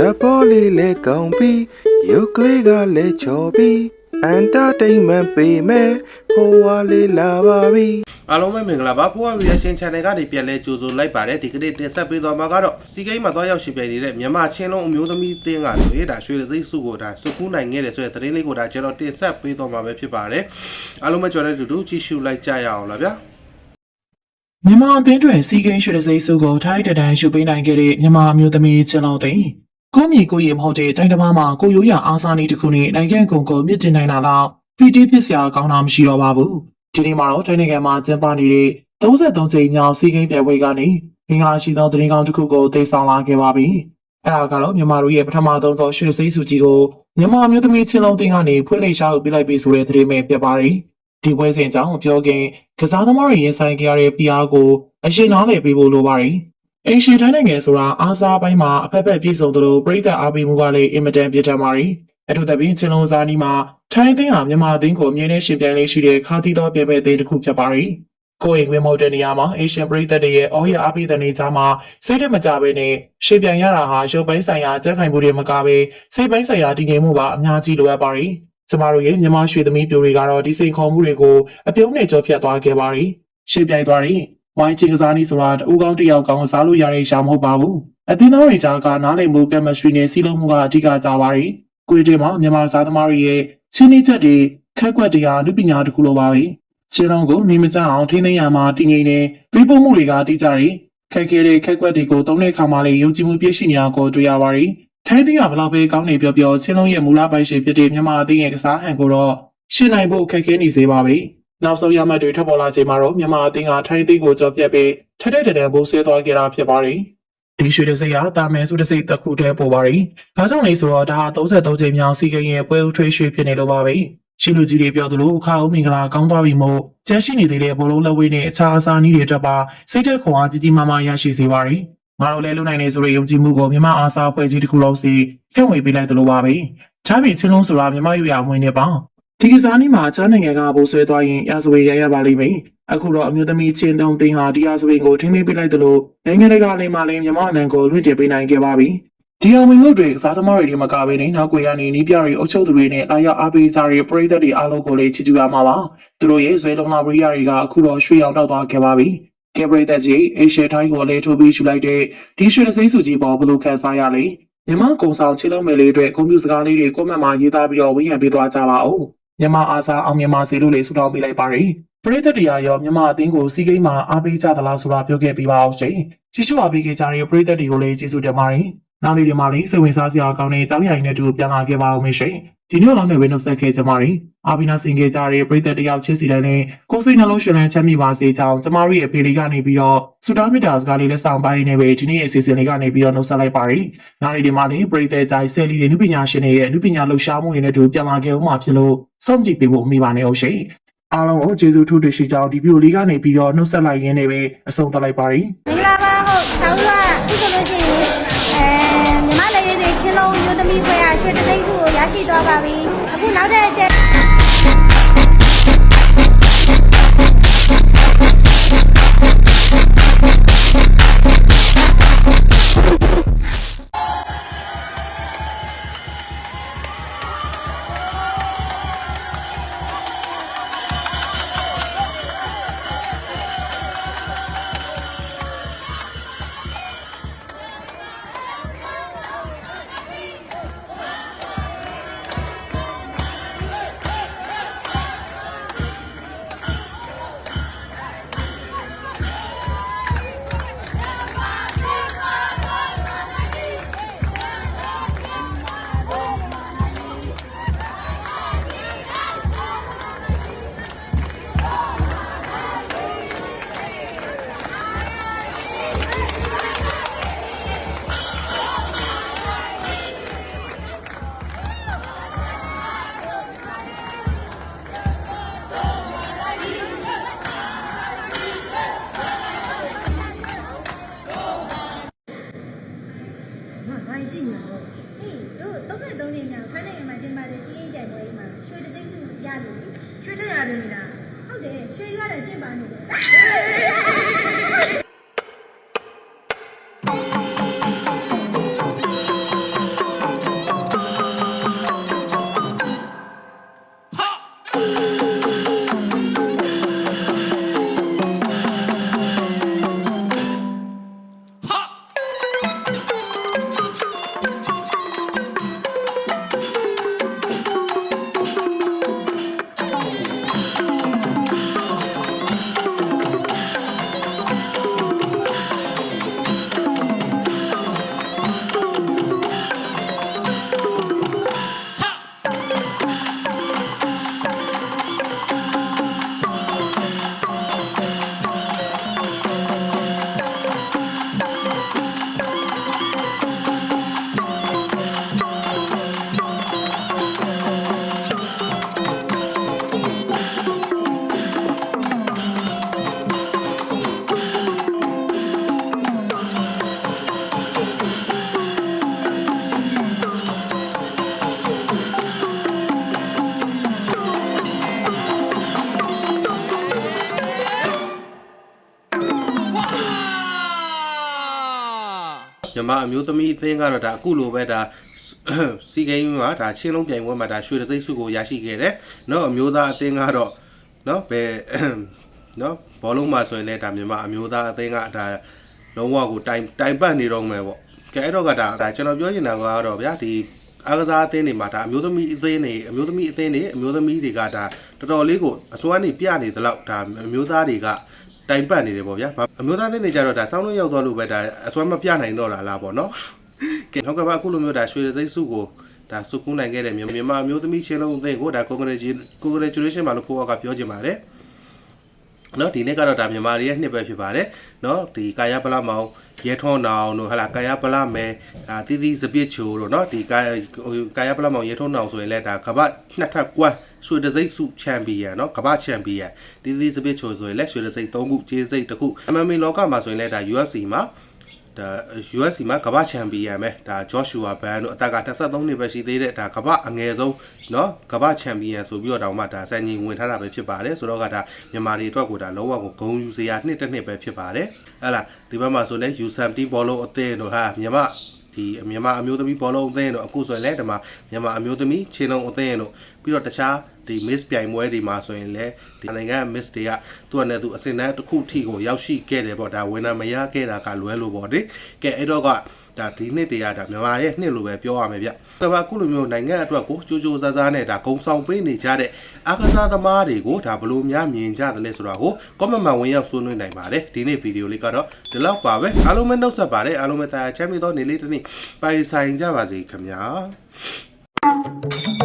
ဇပေါ်လေးလဲကောင်းပြီးရုပ်ကလေးကလည်းချော်ပြီးအန်တာတိန်မန်ပေးမယ်ဖိုးဝါလေးလာပါပြီအားလုံးပဲမင်္ဂလာပါဖိုးဝါ reaction channel ကနေပြန်လဲကြိုဆိုလိုက်ပါတယ်ဒီကနေ့တင်ဆက်ပေးသွားမှာကတော့စီကိန်းမှာသွားရောက်ရှင်ပြိုင်နေတဲ့မြန်မာချင်းလုံးအမျိုးသမီးအသင်းကဆိုရင်ဒါရွှေလသိန်းစုကိုဒါစုကူးနိုင်ခဲ့တယ်ဆိုတဲ့သတင်းလေးကိုဒါကျွန်တော်တင်ဆက်ပေးသွားမှာပဲဖြစ်ပါတယ်အားလုံးပဲကြော်တဲ့တူတူကြည့်ရှုလိုက်ကြရအောင်လားဗျာမြန်မာအသင်းတွင်စီကင်းရွှေတစိမ့်စုကိုထိုင်းတဒန်ရှုပေးနိုင်ခဲ့တဲ့မြန်မာအမျိုးသမီးချင်းလုံးသိန်း ကိုမြီကိုရီမဟုတ်တဲ့တိုင်းတမမှာကိုရိုးရအားစားနည်းတစ်ခုနဲ့နိုင်ငံကုန်ကိုမြင့်တင်နိုင်တာတော့ပီတီဖြစ်စရာကောင်းတာမရှိတော့ပါဘူးဒီနေ့မှာတော့တိုင်းနိုင်ငံမှာကျင်းပနေတဲ့33ကြိမ်မြောက်စီကင်းပြပွဲကနေမင်္ဂလာရှိသောသတင်းကောင်းတစ်ခုကိုသိဆောင်လာခဲ့ပါပြီအဲဒါကတော့မြန်မာတို့ရဲ့ပထမဆုံးသောရွှေတစိမ့်စုကြီးကိုမြန်မာအမျိုးသမီးချင်းလုံးသိန်းကနေဖွင့်လှစ်ရှားလုပ်ပေးလိုက်ပြီဆိုတဲ့သတင်းပဲဖြစ်ပါတယ်ဒီပွဲစဉ်ကြောင့်ပြောခင်ကစားသမားတွေရင်ဆိုင်ကြရတဲ့ PR ကိုအရှင်နားလည်ပေးဖို့လိုပါတယ်။ အင်ရှီတိုင်းနိုင်ငံဆိုတာအားစားပိုင်းမှာအဖက်ဖက်ပြည့်စုံသလိုပြည်သက်အားပေးမှုကလည်းအင်မတန်ပြည့်ထန်ပါတယ်။အထူးသဖြင့်ချင်းလုံးစားနီးမှာထိုင်းအသင်းဟာမြန်မာအသင်းကိုအမြဲတမ်းရှင်ပြိုင်လေးရှိတဲ့ခါသီတော်ပြပဲအသင်းတစ်ခုဖြစ်ပါတယ်။ကိုယ်အိမ်ဝင်မဟုတ်တဲ့နေရာမှာအေရှန်ပြည်သက်တွေရဲ့အော်ရအားပေးတဲ့နေသားမှာစိတ်တမကြဘဲနဲ့ရှင်ပြိုင်ရတာဟာရုပ်ပိုင်းဆိုင်ရာအကြက်ခိုင်မှုတွေမကဘဲစိတ်ပိုင်းဆိုင်ရာတည်ငြိမ်မှုပါအများကြီးလိုအပ်ပါတယ်။ကျမတို့ရဲ့မြန်မာရွှေသမီးပြိုတွေကတော့ဒီစိန်ခေါ်မှုတွေကိုအပြုံးနဲ့ကြော်ဖြတ်သွားခဲ့ပါတယ်။ရှေ့ပြိုင်သွားရင် ဝိုင်းချင်ကစားနည်းဆိုတာတူကောင်းတစ်ယောက်ကောင်းစားလို့ရတဲ့ရှာမဟုတ်ပါဘူး။အသင်းသားတွေကြားကနားလည်မှုကမစထရီနဲ့စီးလုံးမှုကအဓိကကြပါတယ်။ကိုရီတေမှာမြန်မာစားသမားတွေရဲ့ချင်းနှိချက်တွေခက်ကွက်တရားလူပညာတစ်ခုလိုပါပဲ။ချင်းလုံးကိုနေမကြအောင်ထိန်းသိမ်းရမှာတည်ငြိမ်နေပြီးပုံမှုတွေကတိကျတယ်။ခက်ခဲတဲ့ခက်ကွက်တွေကိုသုံးတဲ့အခါမှာလည်းယုံကြည်မှုပြည့်ရှိနေတာကိုတွေ့ရပါတယ်။ထိုင်းတင်းကဘလောက်ပဲကောင်းနေပြောပြောချင်းလုံးရဲ့မူလပိုင်ရှင်ဖြစ်တဲ့မြန်မာအသင်းရဲ့ကစားဟန်ကိုတော့ရှင်းနိုင်ဖို့ခက်ခဲနေစေပါပဲ။ နောက်ဆုံးရမှတ်တွေထပ်ပေါ်လာချိန်မှာတော့မြန်မာအသင်းကထိုင်းတင်းကိုကြော်ပြတ်ပြီးထက်တဲ့တဲ့ဘိုးဆဲသွားခဲ့တာဖြစ်ပါတယ်။ဒီရွှေတစိတ်ကတာမဲစုတစိတ်တစ်ခုတည်းပို့ပါတယ်။ဘာကြောင့်လဲဆိုတော့ဒါဟာ33ချိန်မြောက်စီကင်းရဲ့ပွဲဦးထွေးရွှေဖြစ်နေလို့ပါပဲ။ရှိလူကြီးတွေပြောသလိုအခါဦးမင်္ဂလာကောင်းသွားပြီမို့ကျန်းရှိနေသေးတဲ့ဘောလုံးလက်ဝဲနဲ့အခြားအစာနည်းတွေအတွက်ပါစိတ်သက်ခွန်အားကြီးကြီးမားမားရရှိစေပါတယ်။ငါတို့လည်းလုံနိုင်နေဆိုတဲ့ယုံကြည်မှုကိုမြန်မာအားစားဖွဲ့ကြီးတစ်ခုလုံးစီဖြန့်ဝေပေးလိုက်သလိုပါပဲ။ဒါပေချင်းလုံးဆိုတာမြန်မာရွေရမွေးနေပါ။ ဒီကစားနည်းမှာအခြားနိုင်ငံကဘိုးဆွဲသွားရင်ရစဝေရရပါလိမ့်မယ်။အခုတော့အမျိုးသမီးချင်းတုံးသိန်းဟာဒီရစဝေကိုထင်းသိမ်းပေးလိုက်သလိုနိုင်ငံတကာလည်းမှလည်းမြန်မာအနံကိုလွှင့်တင်ပေးနိုင်ခဲ့ပါပြီ။ဒီအောင်မင်းတို့တွေကစားသမားတွေဒီမကပဲနဲ့နောက်ွယ်ကနေနီးပြတွေအုပ်ချုပ်သူတွေနဲ့လာရောက်အားပေးကြတဲ့ပရိသတ်တွေအားလုံးကိုလည်းချီးကျူးရမှာပါ။သူတို့ရဲ့ဇွဲလုံးလာပရိယာတွေကအခုတော့ရွှေရောင်တောက်သွားခဲ့ပါပြီ။ကဲပရိသတ်ကြီးအေရှယ်တိုင်းကိုလည်းထိုးပြီးရှူလိုက်တဲ့ဒီရွှေတစိမ့်စုကြီးပေါ်ဘလို့ခန်းစားရလဲ။မြန်မာကုံဆောင်ချင်းလုံးမယ်လေးအတွက်ကွန်ပျူတာစကားလေးတွေကိုမှတ်မှာရေးသားပြီးတော့ဝေယံပေးသွားကြပါဦး။ မြန်မာအားစားအောင်မြန်မာစီလို့လေဆုတောင်းပေးလိုက်ပါရယ်ပရိသတ်တရားရောမြန်မာအသင်းကိုစီးကိန်းမှာအားပေးကြသလားဆိုတာပြောခဲ့ပေးပါအောင်ရှင်။ကြီးစုအားပေးခဲ့ကြတဲ့ပရိသတ်တွေကိုလည်းကျေးဇူးတင်ပါတယ်။နောက်နေ့ဒီမှာလည်းစိတ်ဝင်စားစရာကောင်းတဲ့တောင်းရိုင်နဲ့တူပြန်လာခဲ့ပါအောင်ရှင်။ ဒီနေ့လောက်နဲ့ဝေနှုတ်ဆက်ခဲ့ကြပါရယ်။အာဘီနာစင်ခဲ့ကြတဲ့ပရိသတ်တယောက်ချစ်စီတိုင်းနဲ့ကိုယ်စိတ်နှလုံးရှင်လန်းချမ်းမြေပါစေကြောင်းကျမတို့ရဲ့ဖေလေးကနေပြီးတော့စူတောင်းမီတာစကားလေးလက်ဆောင်ပိုင်းနေပဲဒီနေ့ရဲ့အစီအစဉ်လေးကနေပြီးတော့နှုတ်ဆက်လိုက်ပါရယ်။နောက်နေ့ဒီမှာလည်းပရိသတ်ကြိုင်ဆယ်လီတွေနုပညာရှင်တွေရဲ့နုပညာလှူရှားမှုတွေနဲ့တူပြန်လာခဲ့ဦးမှာဖြစ်လို့စောင့်ကြည့်ပေးဖို့မိပါနေအောင်ရှင်။အားလုံးကိုကျေးဇူးထူးတင်ရှိကြောင်းဒီဗီဒီယိုလေးကနေပြီးတော့နှုတ်ဆက်လိုက်ရင်းနဲ့ပဲအဆုံးသတ်လိုက်ပါရယ်။မင်္ဂလာပါဟုတ်ဆောင်းကအခုဆိုလို့ရှိရင်အဲမြမလေးလေးချင်းလုံးမျိုးသမီးခွဲရရွှေတ သိန်းစုကိုရရှိသွားပါပြီအခုနောက်တဲ့အကျ ရွှေထက်ရတယ်လားဟုတ်တယ်ရွှေရတာကျင်းပနေတယ် မြန်မာအမျိုးသမီးအသင်းကတော့ဒါအခုလိုပဲဒါစီဂိမ်းမှာဒါချင်းလုံးပြိုင်ပွဲမှာဒါရွှေတစိမ့်စုကိုရရှိခဲ့တယ်။နော်အမျိုးသားအသင်းကတော့နော်ဘယ်နော်ဘောလုံးမှာဆိုရင်လည်းဒါမြန်မာအမျိုးသားအသင်းကဒါလုံးဝကိုတိုင်တိုင်ပတ်နေတော့မယ်ပေါ့။ကဲအဲ့တော့ကဒါဒါကျွန်တော်ပြောချင်တာကတော့ဗျာဒီအားကစားအသင်းတွေမှာဒါအမျိုးသမီးအသင်းတွေအမျိုးသမီးအသင်းတွေအမျိုးသမီးတွေကဒါတော်တော်လေးကိုအစွမ်းနေပြနေသလောက်ဒါအမျိုးသားတွေက တိုင်ပတ်နေတယ်ပေါ့ဗျာအမျိုးသားအသင်းတွေကြတော့ဒါစောင်းလို့ရောက်သွားလို့ပဲဒါအစွမ်းမပြနိုင်တော့လားလားပေါ့နော်ကဲနောက်ကပါအခုလိုမျိုးဒါရွှေရစိတ်စုကိုဒါစုကူးနိုင်ခဲ့တဲ့မြန်မာမြန်မာအမျိုးသမီးချင်းလုံးအသင်းကိုဒါ congratulation congratulation ပါလို့ဖိုးကပြောချင်ပါတယ်နော်ဒီနေ့ကတော့ဒါမြန်မာတွေရဲ့နှစ်ပဲဖြစ်ပါတယ်နော်ဒီကာယပလမောင် ရဲထွန်းနောင်တို့ဟလာကာယပလမဲဒါတီးတီးစပစ်ချိုတို့နော်ဒီကာယကာယပလမောင်ရဲထွန်းနောင်ဆိုရင်လည်းဒါကမ္ဘာနှစ်ထပ်ကွမ်းရွှေတစိတ်စုချန်ပီယံနော်ကမ္ဘာချန်ပီယံတီးတီးစပစ်ချိုဆိုရင်လည်းရွှေတစိတ်၃ခုခြေစိတ်တစ်ခု MMA လောကမှာဆိုရင်လည်းဒါ UFC မှာ ဒါ USC မှာကမ္ဘာချန်ပီယံပဲဒါ Joshua Ban တို့အသက်က23နှစ်ပဲရှိသေးတဲ့ဒါကမ္ဘာအငယ်ဆုံးเนาะကမ္ဘာချန်ပီယံဆိုပြီးတော့တောင်မှဒါစံချိန်ဝင်ထားတာပဲဖြစ်ပါတယ်ဆိုတော့ကဒါမြန်မာတွေအတွက်ကိုဒါလုံးဝကိုဂုံယူစရာနှစ်တစ်နှစ်ပဲဖြစ်ပါတယ်ဟဲ့လားဒီဘက်မှာဆိုလဲ U17 ဘောလုံးအသင်းတို့ဟာမြန်မာ ဒီမြန်မာအမျိုးသမီးဘောလုံးအသင်းတို့အခုဆိုရင်လည်းဒီမှာမြန်မာအမျိုးသမီးခြေလုံးအသင်းတို့ပြီးတော့တခြားဒီ miss ပြိုင်ပွဲတွေမှာဆိုရင်လည်းဒီနိုင်ငံ miss တွေကသူ့အနေနဲ့သူအစင်တန်းတစ်ခုထိကိုရောက်ရှိခဲ့တယ်ပေါ့ဒါဝင်နာမရခဲ့တာကလွဲလို့ပေါ့ဒီကဲအဲ့တော့က ဒါဒီနှစ်တည်းကဒါမြန်မာရဲ့နှစ်လို့ပဲပြောရမယ်ဗျ။ဒါပေမဲ့အခုလိုမျိုးနိုင်ငံအတွက်ကိုကြိုးကြိုးစားစားနဲ့ဒါဂုံဆောင်ပေးနေကြတဲ့အားကစားသမားတွေကိုဒါဘလို့များမြင်ကြတယ်လဲဆိုတော့ကို comment မှာဝင်ရောက်ဆွေးနွေးနိုင်ပါတယ်။ဒီနေ့ဗီဒီယိုလေးကတော့ဒီလောက်ပါပဲ။အားလုံးပဲနှုတ်ဆက်ပါတယ်။အားလုံးပဲတာချမ်းမြေသောနေ့လေးတစ်နေ့ပိုင်ဆိုင်ကြပါစေခင်ဗျာ။